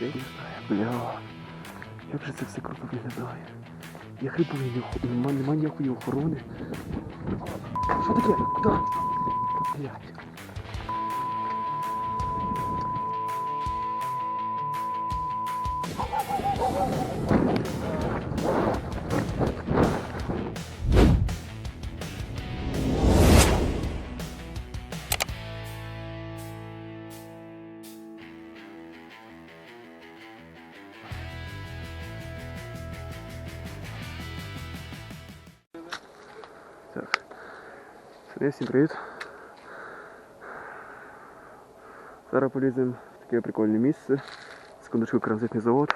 людей не знаю. Бля. Як же це все круто виглядає. Я хрипую, не нема, нема ніякої охорони. Що таке? Куди? Блядь. Всім привіт. Зараз поліземо в таке прикольне місце. Секундочку, кранзитний завод.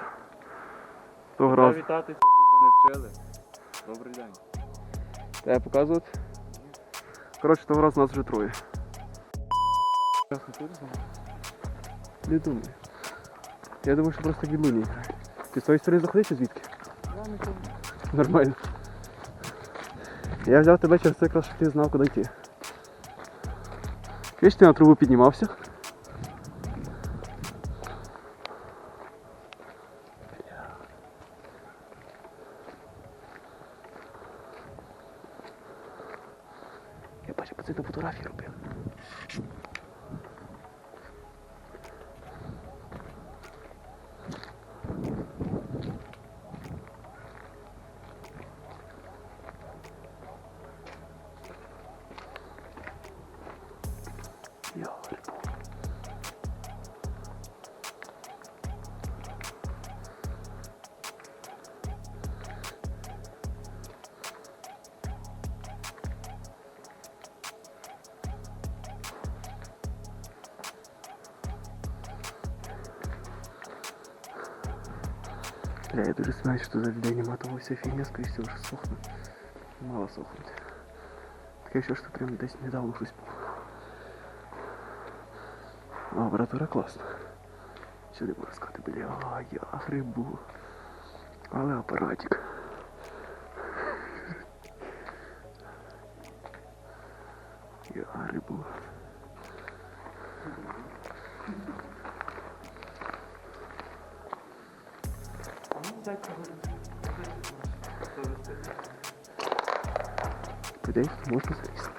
Того разу. Вітатися, сука, не вчили. Добрий день. Тебе показувати? Коротше, того разу нас вже троє. Не думаю. Я думаю, що просто гідлуні грає. Ти з тої сторони заходиш чи звідки? Я не. Нормально. Я взяв тебе через якраз, щоб ти знав, куди йти. Чуєш, ти на трубу піднімався? Бля, я дуже знаю, що за того вся фігня, скоріше всього, вже сохне. Мало сохнути. Таке що, що прям десь недавно щось було. Апаратура класна. Сюди можна сказати, бля, я грибу. Але апаратик. Я грибу. Людей можна залізти.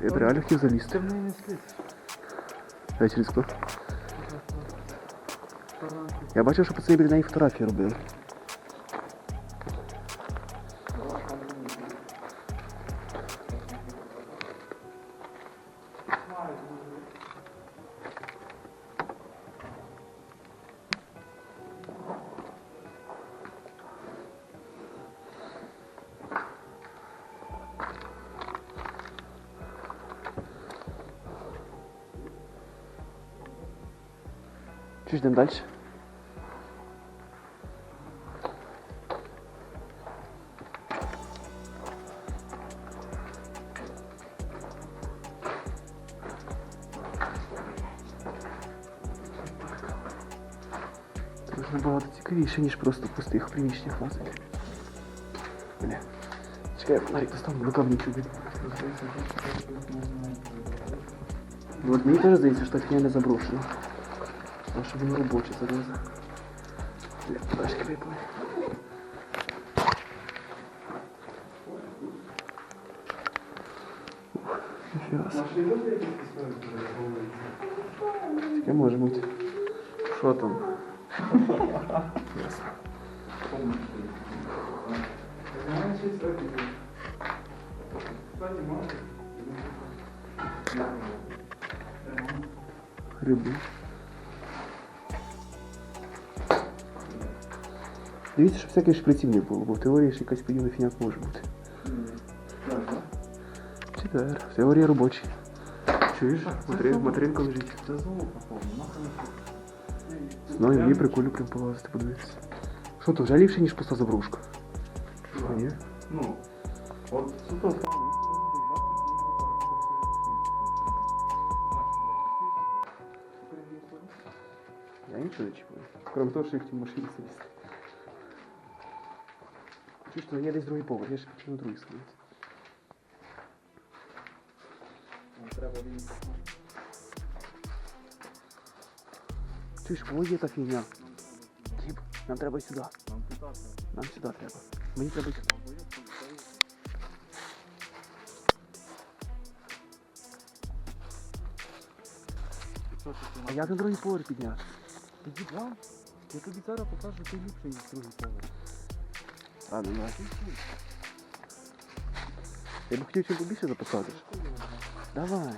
Ти б реально хотів залізти. Ти в не слід. Дай через кто? Я бачив, що пацани біля неї фотографії робили. набагато цікавіше, ніж просто в пустих приміщеннях лазити. Бля. Чекай, я фонарик достану, на камні чубить. Ну, от мені теж здається, що так не заброшена. А що воно робоче зараза. Бля, флешки випали. Ніфіга собі. Таке може бути. Що там? Гриби. Дивіться, щоб всяких шприців не було, бо в теорії ще якась подібна фіняк може бути. Читер. Теорія робоча. Чуєш? Матері... Материнка лежить. Це звук, походу. Нахуй Ну, і мені прикольно прям полазити, подивитися. Що то, вже ліпше, ніж пуста забрушка? Що, ні? Ну, от суто Я нічого не чіпаю. Крім того, що я хотів в машині сидіти. Чуєш, то є десь другий поверх, я ще хочу на другий сидіти. Треба він. Чуєш, во є та фігня. Тіп, нам треба сюди. Нам сюди треба. Мені треба сюди. А як на другий поверх підняти? Тоді два. Я тобі зараз покажу, ти ліпше ніж другий поверх. Ладно, давай. Я б хотів чим побільше записати. Давай.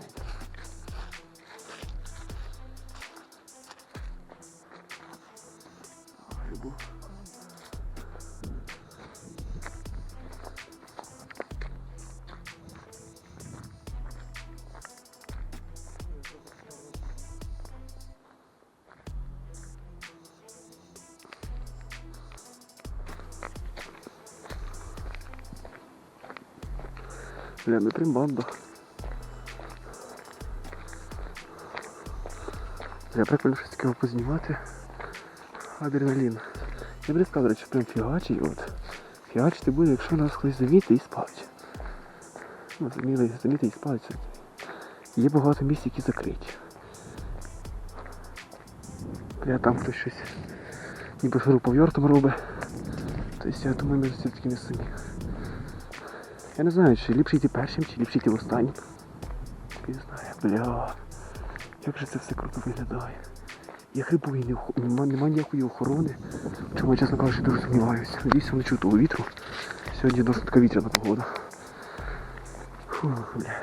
Бля, ми прям банда. Бля, прикольно щось таке познімати. Адреналін. Я б сказав, що прям фігачить, от. Фігачити буде, якщо нас хтось замітить і спалить. Ну, замітить і спалить. Є багато місць, які закриті. Бля, там хтось щось ніби шуруповертом робить. Тобто я думаю, ми все-таки не самі. Я не знаю, чи ліпше йти першим, чи ліпше йти останнім. Не знаю, бля. Як же це все круто виглядає. Я хриповий, не охо- нема, нема ніякої охорони. Чому я, чесно кажучи, дуже сумніваюся. Надіюся, не чую того вітру. Сьогодні досить така вітряна погода. Фу, бля.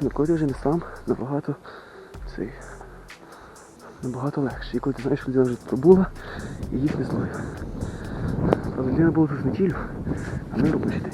Ну, коли вже не сам, набагато цей. Набагато легше. І коли ти знаєш, що людина вже пробула і їх не зловив. Правда, мене було в неділю, а ми робочий день.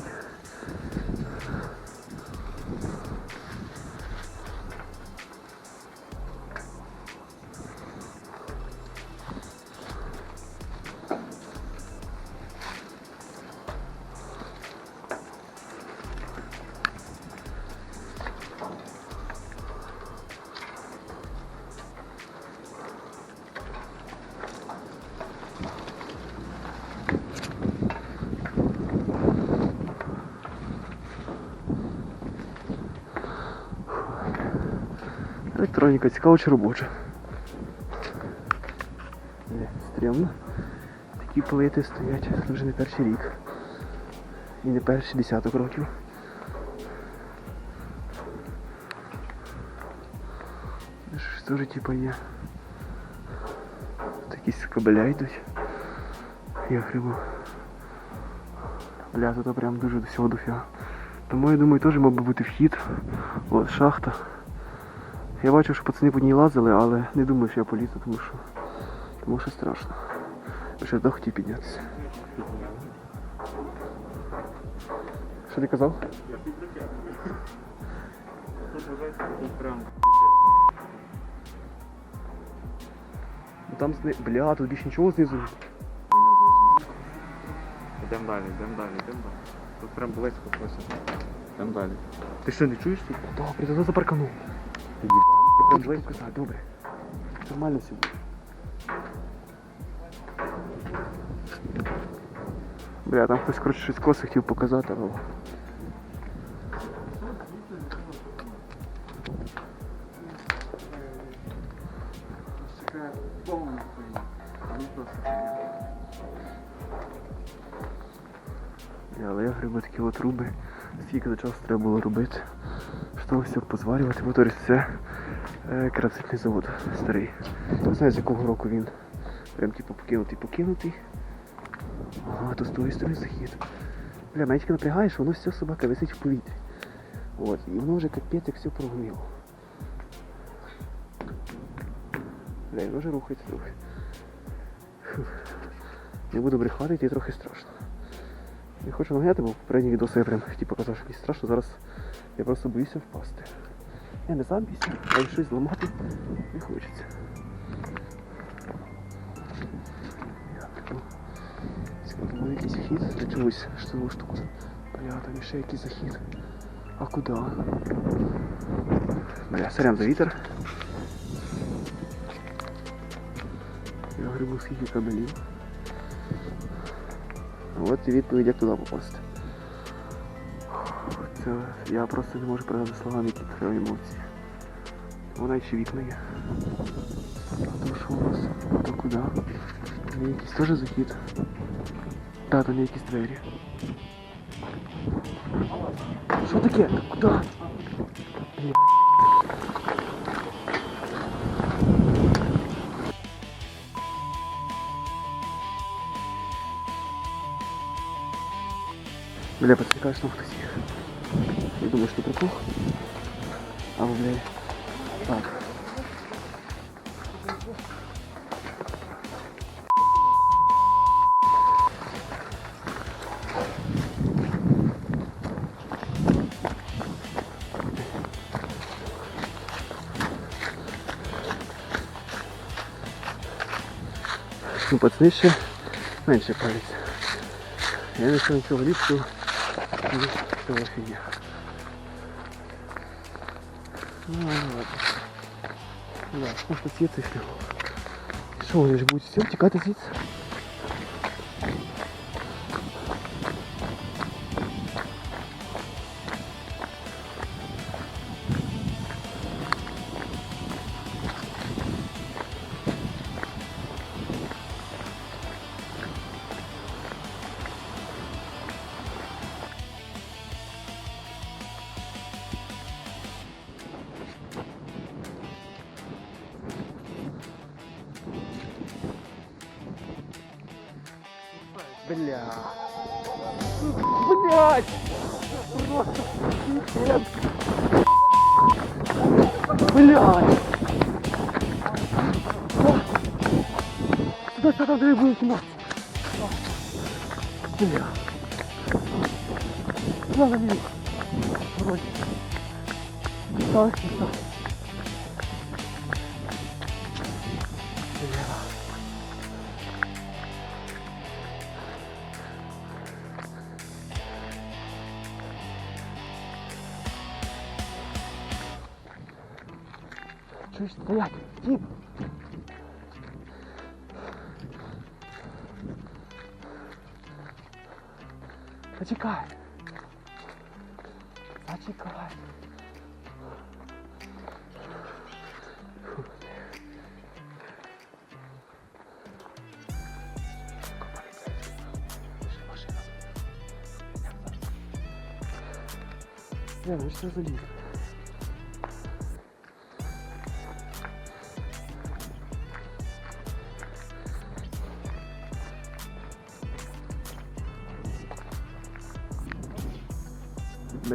Електроніка цікава чи робоча. Не, стрімно. Такі плити стоять вже не перший рік. І не перший десяток років. Щось теж типу є. Такі кабеля йдуть. Я грибу. Бля, тут прям дуже до всього дофіга. Тому я думаю, теж мав би бути вхід. От шахта. Я бачив, що пацани по ній лазили, але не думаю, що я полізу, тому що. Тому що страшно. Ще до хотів піднятися. Що ти казав? Ну там зни... Бля, тут більше нічого знизу. Йдемо далі, йдемо далі, йдемо далі. Тут прям близько просить. Йдемо далі. Ти що, не чуєш тут? Добре, то запарканув. Ти близько, так, добре. Нормально все. Бля, там хтось коротше щось коси хотів показати, але. Але я грибу такі от труби. Скільки до часу треба було робити. Що все позварювати, бо то е, завод старий. Не знаю з якого року він. Прям типу покинутий, покинутий. Ага, то з тої сторони захід. Бля, мене тільки напрягає, що воно все собака висить в повітрі. От, і воно вже капець як все прогнило. Бля, і воно вже рухається трохи. Не буду брехати, йти трохи страшно. Не хочу наганяти, бо в попередній відео я прям типу, казав, що мені страшно, зараз я просто боюся впасти. Я не сам бійся, але щось зламати не хочеться. Я. Цікаво, буде якийсь хід для чогось штову штуку. Бля, там ще якийсь захід. А куди? Бля, сорян за вітер. Я грибу скільки кабелів. От і відповідь, як туди попасти. Це я просто не можу передати словами, які треба емоції. Вона ще вікна є. А то що у нас? То куди? Там є якийсь теж захід. Та, там є якісь двері. Що таке? Та Куди? Бля. Бля, пацаны, кажется, хтось є. Я думаю, що прикол. А ви, бля, так. Ну, пацани ще менше палиться. Я не знаю нічого ліпшого, ніж цього фігня. Ну, ладно. Да, просто є цей шлях. Що, все текать, будуть Бля. Блять! Просто пиздец. Блять! Сюда, сюда, две будем снимать. Бля. Ладно, не Вроде. Так, так. Чуєш, стоять, стіп. Почекай. Почекай. Не, ну що за ліг?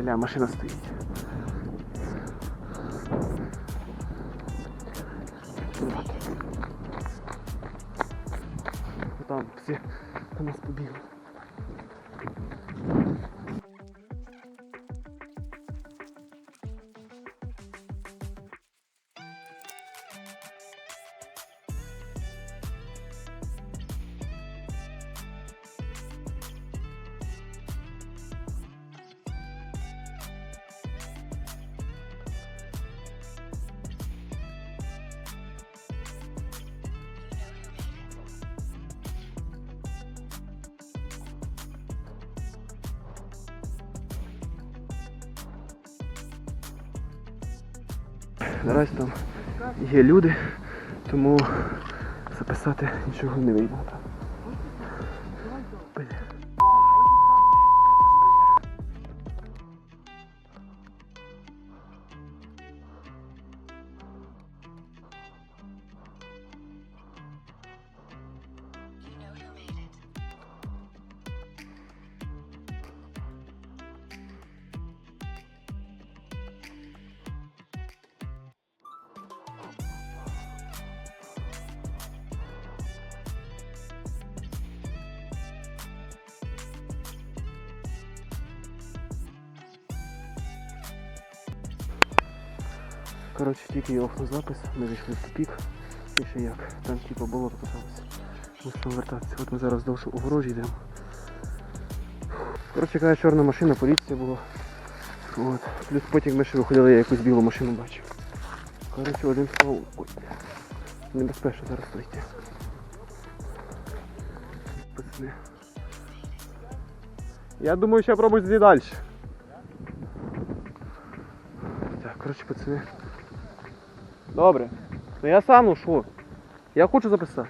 Бля, машина стоїть. Наразі там є люди, тому записати нічого не вийде. Коротше, тільки я офнув запис, ми зайшли в тупік. І ще як. Там типу болото почалося. Мусимо вертатися. От ми зараз вздовж огорожі йдемо. Коротше, яка чорна машина, поліція була. От. Плюс потім ми ще виходили, я якусь білу машину бачив. Коротше, один став. Ой. Небезпечно зараз пройти. Пацани. Я думаю, ще пробуй зайти далі. Так, коротше, пацани. Добре. Ну я сам, ну? Я хочу записати.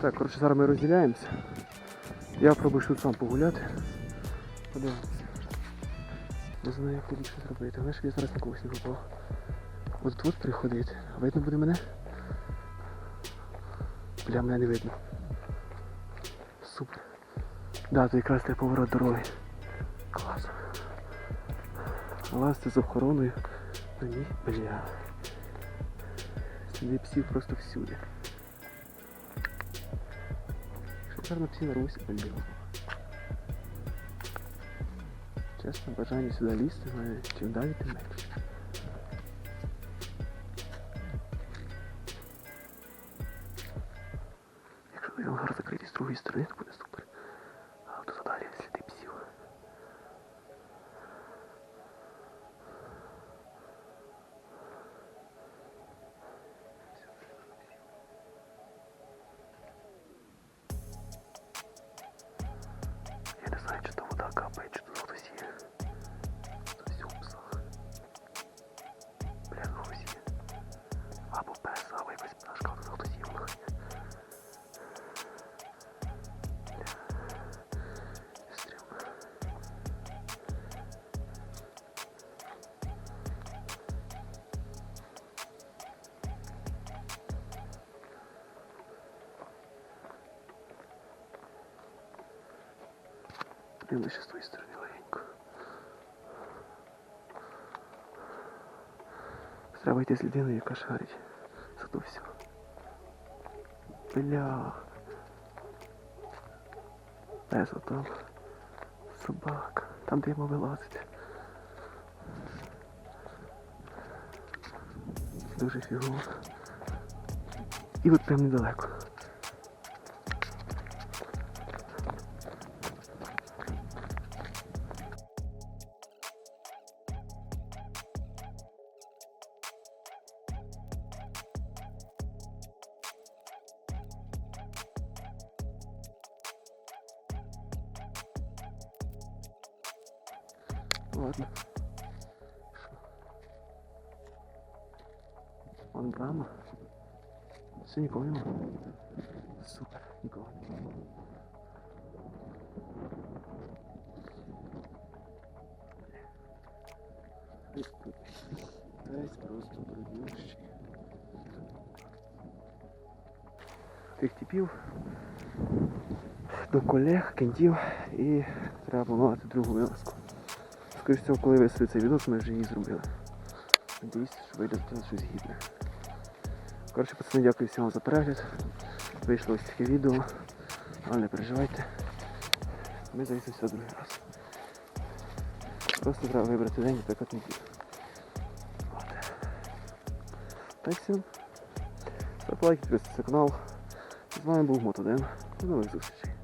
Так, коротше, зараз ми розділяємося. Я пробую тут сам погуляти. Подивимося. Не знаю, як тут більше зробити. Знаєш, я зараз на когось не попав. От тут приходити. Видно буде мене? Бля, мене не видно. Супер. Да, то якраз той поворот дороги. Клас. Лазити з охороною. Бля. Сліди псів просто всюди. Шикарно псі нарвуся, бля. Чесно, бажання сюди лізти, мене чим далі, тим менше. Якщо ангар закритий з другої сторони, то буде Подивимося з тої сторони легенько. Треба йти з людиною, яка шарить. За то все. Бля. Пес там. Собака. Там, де йому вилазити. Дуже фігово. І от прям недалеко. Вон брама. Все, нікого нема. Супер, нікого нема. Весь просто бруднющий. Тих типів до колег, кентів і треба планувати другу вилазку. Скоріше всього, коли висвіт цей відос, ми вже її зробили. Надіюсь, що вийде з щось гідне. Коротше, пацани, дякую всім за перегляд. Вийшло ось таке відео. Але не переживайте. Ми завісимося другий раз. Просто треба вибрати день, наприклад, неділю. От. Та й все. Ставте лайки, підписуйтесь на канал. З вами був Мотоден. До нових зустрічей.